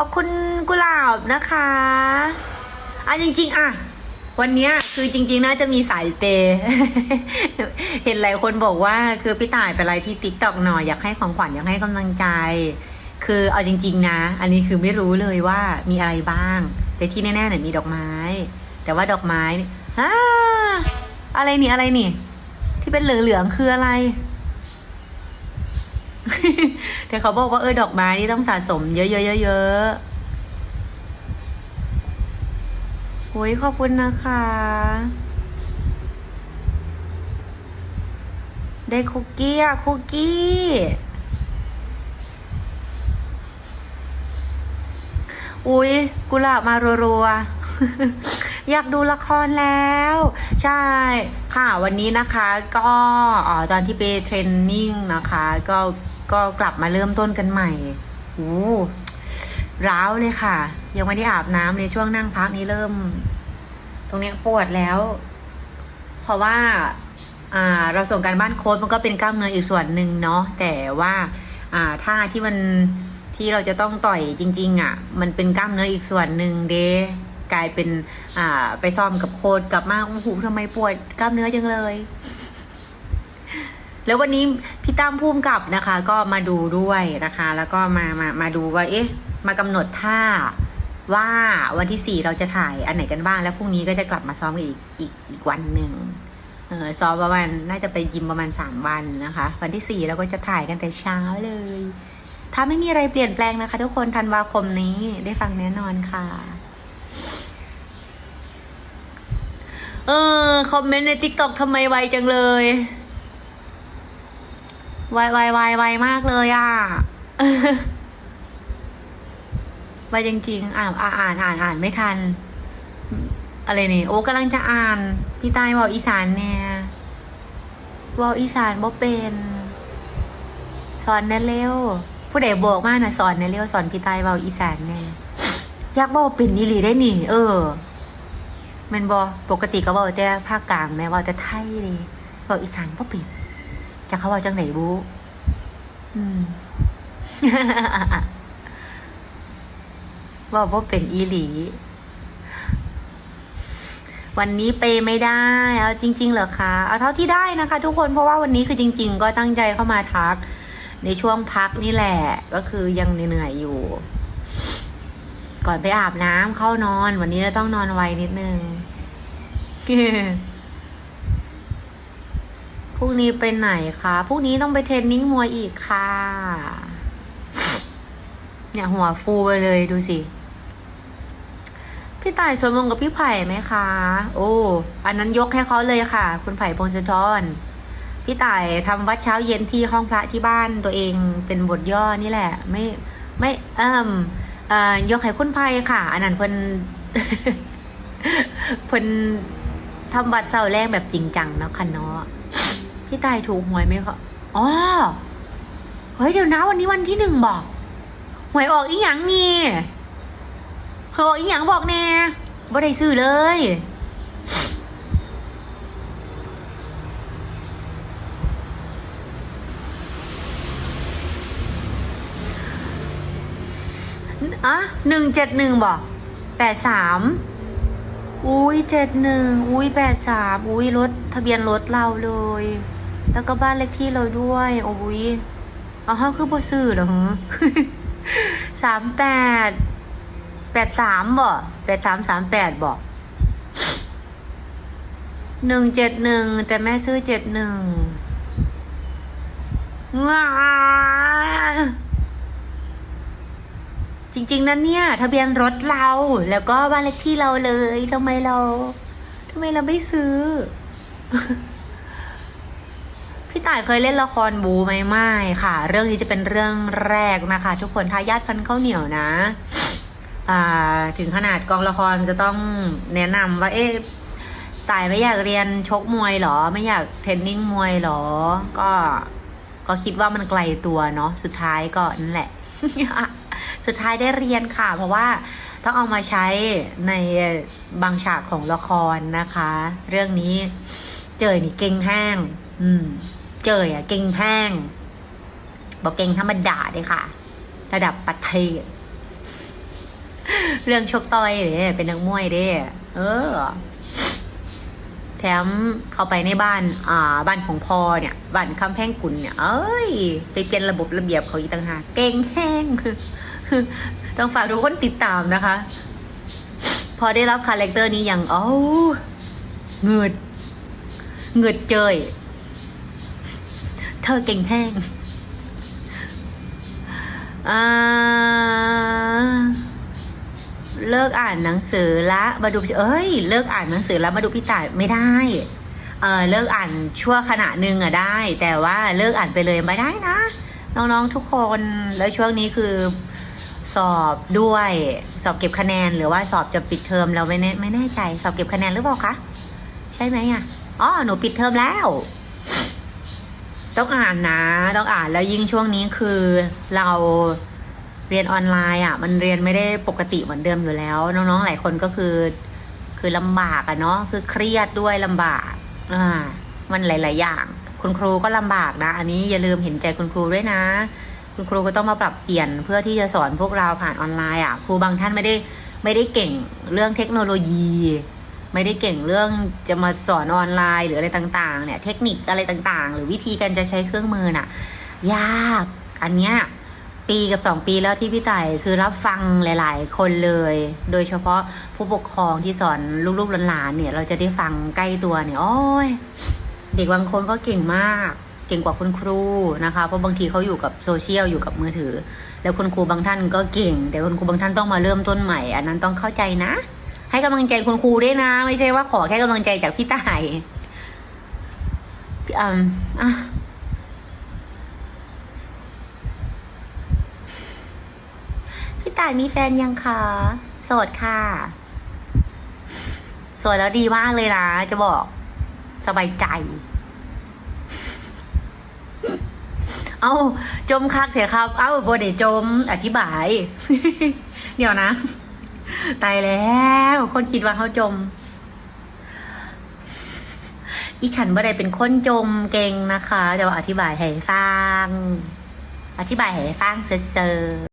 ขอบคุณกุหลาบนะคะอะจริง ๆ อะ วันนี้คือจริง ๆ น่าจะมีสายเป เห็นหลายคนบอกว่าคือพี่ต่ายเป็นอะไรที่ติ๊กตอกหน่อยอยากให้ของขวัญอยากให้กำลังใจ คือเอาจริง ๆ นะ อันนี้คือไม่รู้เลยว่ามีอะไรบ้าง แต่ที่แน่ๆเนี่ยมีดอกไม้ แต่ว่าดอกไม้นี่ฮ่าอะไรนี่อะไรนี่ ที่เป็นเหลืองๆคืออะไร แต่เขาบอกว่าเออดอกไม้นี่ต้องสะสมเยอะๆเยอะๆโอ้ยขอบคุณนะคะ ได้คุกกี้อะคุกกี้อุ้ยกุหลาบมารัวๆ อยากดูละครแล้ว ใช่ค่ะวันนี้นะคะก็ออตอนที่ไปเทรนนิ่งนะคะ ก็ก็กลับมาเริ่มต้นกันใหม่โอ้ร้าวเลยค่ะ ยังไม่ได้อาบน้ำเลยช่วงนั่งพักนี้เริ่ม ตรงนี้ปวดแล้ว เพราะว่าอ่าเราส่งการบ้านโค้ดมันก็เป็นกล้ามเนื้ออีกส่วนหนึ่งเนาะแต่ว่าอ่าท่าที่มันที่เราจะต้องต่อยจริง ๆอะ มันเป็นกล้ามเนื้ออีกส่วนหนึ่งเด กลายเป็น อ่า ไปซ้อมกับโค้ดกลับมาโอ้โหทำไมปวดกล้ามเนื้อจังเลย แล้ววันนี้พี่ตั้มพุ่มกับนะคะ ก็มาดูด้วยนะคะ แล้วก็มามามาดูว่า เอ๊ะ มากำหนดท่าว่าวันที่สี่เราจะถ่ายอันไหนกันบ้าง แล้วพรุ่งนี้ก็จะกลับมาซ้อมกันอีกอีกอีกวันหนึ่งเออซ้อมประมาณน่าจะไปยิมประมาณสามวันนะคะ วันที่สี่เราก็จะถ่ายกันแต่เช้าเลย ถ้าไม่มีอะไรเปลี่ยนแปลงนะคะ ทุกคนธันวาคมนี้ได้ฟังแน่นอนค่ะ เออ คอมเมนต์ในทิกตอกทำไมไวจังเลย ไวไวไวไวมากเลยอะไวจริง ๆ อ่านอ่านอ่านอ่านานไม่ทัน อะไรนี่ โอ้กำลังจะอ่าน พี่ตายบอกอีสานเนี่ยบอกอีสานบ่เป็น สอนแน่เร็ว ผู้ใดบอกมากนะสอนแน่เร็วสอนพี่ตายบอกอีสานแน่อยากบอกเป็นอีหลีได้หนี่เออ มันบอปกติก็บอกแต่ภาคกลางแม่ว่าแต่ไทยเลยบอกอีสานบ่เป็นจะเขาบอกจังไหนบูอืมบอกว่าเป็นอีหลี วันนี้เปไม่ได้เอาจริง ๆ เหรอคะเอาเท่าที่ได้นะคะ ทุกคนเพราะว่าวันนี้คือจริง ๆ ก็ตั้งใจเข้ามาทัก ในช่วงพักนี่แหละ ก็คือยังเหนื่อยอยู่ ก่อนไปอาบน้ำเข้านอน วันนี้เราต้องนอนไวนิดนึงพรุ่งนี้ไปไหนคะพรุ่งนี้ต้องไปเทรนนิ่งมวยอีกค่ะ เนี่ยหัวฟูไปเลยดูสิ พี่ต่ายชวนมงกับพี่ไผ่ไหมคะ โอ้ อันนั้นยกให้เขาเลยค่ะ คุณไผ่พงศธร พี่ต่ายทำวัดเช้าเย็นที่ห้องพระที่บ้านตัวเองเป็นบทย่อนี่แหละ ไม่ ไม่เอิ่มเอ่อ ยกให้คุณไพ่ค่ะ อันนั้นเพิ่นเพิ่นทำบัตรเสาแรงแบบจริงจังเนาะคันเนาะพี่ตายถูกหวยไหมคะอ๋อเฮ้ยเดี๋ยวนะวันนี้วันที่หนึ่งบอกหวยออกอีหยังนี่เฮ้ยอีหยังบอกแน่บ่ได้ซื้อเลย อะหนึ่งเจ็ดหนึ่งบอกแปดสามอุ้ยเจ็ดหนึ่งอุ้ยแปดสามอุ้ยรถทะเบียนรถเราเลย แล้วก็บ้านเลขที่เราด้วยโอ้ยเอาเขาคือบ่ซื้อเหรอฮะสามแปดแปดสามบ่แปดสามสามแปดบ่หนึ่งเจ็ดหนึ่งแต่แม่ซื้อเจ็ดหนึ่งว้า จริง ๆนะเนี่ย ทะเบียนรถเรา แล้วก็บ้านเลขที่เราเลยทำไมเราทำไมเราไม่ซื้อ พี่ต่ายเคยเล่นละครบูไหมไม่ค่ะ เรื่องนี้จะเป็นเรื่องแรกนะคะ ทุกคนทายาทพันข้าวเหนียวนะถึงขนาดกองละครจะต้องแนะนำว่าเอ๊ะตายไม่อยากเรียนชกมวยหรอ ไม่อยากเทรนนิ่งมวยหรอ ก็ ก็คิดว่ามันไกลตัวเนาะสุดท้ายก็นั่นแหละ สุดท้ายได้เรียนค่ะ เพราะว่าต้องเอามาใช้ในบางฉากของละครนะคะ เรื่องนี้เจยนี่เก่งแห้ง อืม เจยอะเก่งแห้งบอกเก่งธรรมดาเลยค่ะ ระดับประเทศเรื่องชกต่อยเด้เป็นนักมวยเด้เออ แถมเข้าไปในบ้าน อ่า บ้านของพ่อเนี่ย บ้านคำแพงกุลเนี่ย เอ้ย ไปเปลี่ยนระบบระเบียบเขาอีต่างหากเก่งแห้ง ต้องฝากทุกคนติดตามนะคะ พอได้รับคาแรคเตอร์นี้อย่างโอ้เงืดเงืดเจยเธอเก่งแห้งเลิกอ่านหนังสือละมาดูเอ้ย เลิกอ่านหนังสือแล้วมาดูพี่ต่ายไม่ได้ เออเลิกอ่านชั่วขณะหนึ่งอะได้ แต่ว่าเลิกอ่านไปเลยไม่ได้นะน้องๆทุกคนแล้วช่วงนี้คือ สอบด้วยสอบเก็บคะแนนหรือว่าสอบจะปิดเทอมเราไม่แน่ไม่แน่ใจ สอบเก็บคะแนนหรือเปล่าคะใช่ไหมอะอ๋อหนูปิดเทอมแล้ว ต้องอ่านนะ ต้องอ่านแล้วยิ่งช่วงนี้คือเราเรียนออนไลน์อะ มันเรียนไม่ได้ปกติเหมือนเดิมอยู่แล้ว น้องๆหลายคนก็คือ คือลำบากอะเนาะคือเครียดด้วยลำบากอ่ามันหลาย ๆ อย่าง คุณครูก็ลำบากนะ อันนี้อย่าลืมเห็นใจคุณครูด้วยนะ คุณครูก็ต้องมาปรับเปลี่ยนเพื่อที่จะสอนพวกเราผ่านออนไลน์อะครูบางท่านไม่ได้ไม่ได้เก่งเรื่องเทคโนโลยี ไม่ได้เก่งเรื่องจะมาสอนออนไลน์ หรืออะไรต่างๆเนี่ยเทคนิคอะไรต่างๆ หรือวิธีการจะใช้เครื่องมือน่ะ ยากอันเนี้ยปีกับสองปีแล้วที่พี่ไต่คือรับฟังหลาย ๆ คนเลย โดยเฉพาะผู้ปกครองที่สอนลูกๆหลานๆเนี่ย เราจะได้ฟังใกล้ตัวเนี่ยโอ้ยเด็กบางคนก็เก่งมาก เก่งกว่าคุณครูนะคะ เพราะบางทีเขาอยู่กับโซเชียลอยู่กับมือถือ แล้วคุณครูบางท่านก็เก่ง แต่คุณครูบางท่านต้องมาเริ่มต้นใหม่ อันนั้นต้องเข้าใจนะ ให้กำลังใจคุณครูด้วยนะ ไม่ใช่ว่าขอแค่กำลังใจจากพี่ต่ายพี่อืมอะพี่ต่ายมีแฟนยังคะโสดค่ะโสดแล้วดีมากเลยนะ จะบอกสบายใจ เอาจมคักเถอะครับ เอาโบเดจมอธิบาย เดี๋ยวนะ ตายแล้ว คนคิดว่าเขาจม อีฉันบ่ได้เป็นคนจมเก่งนะคะ แต่ว่าอธิบายให้ฟัง อธิบายให้ฟังเซอร์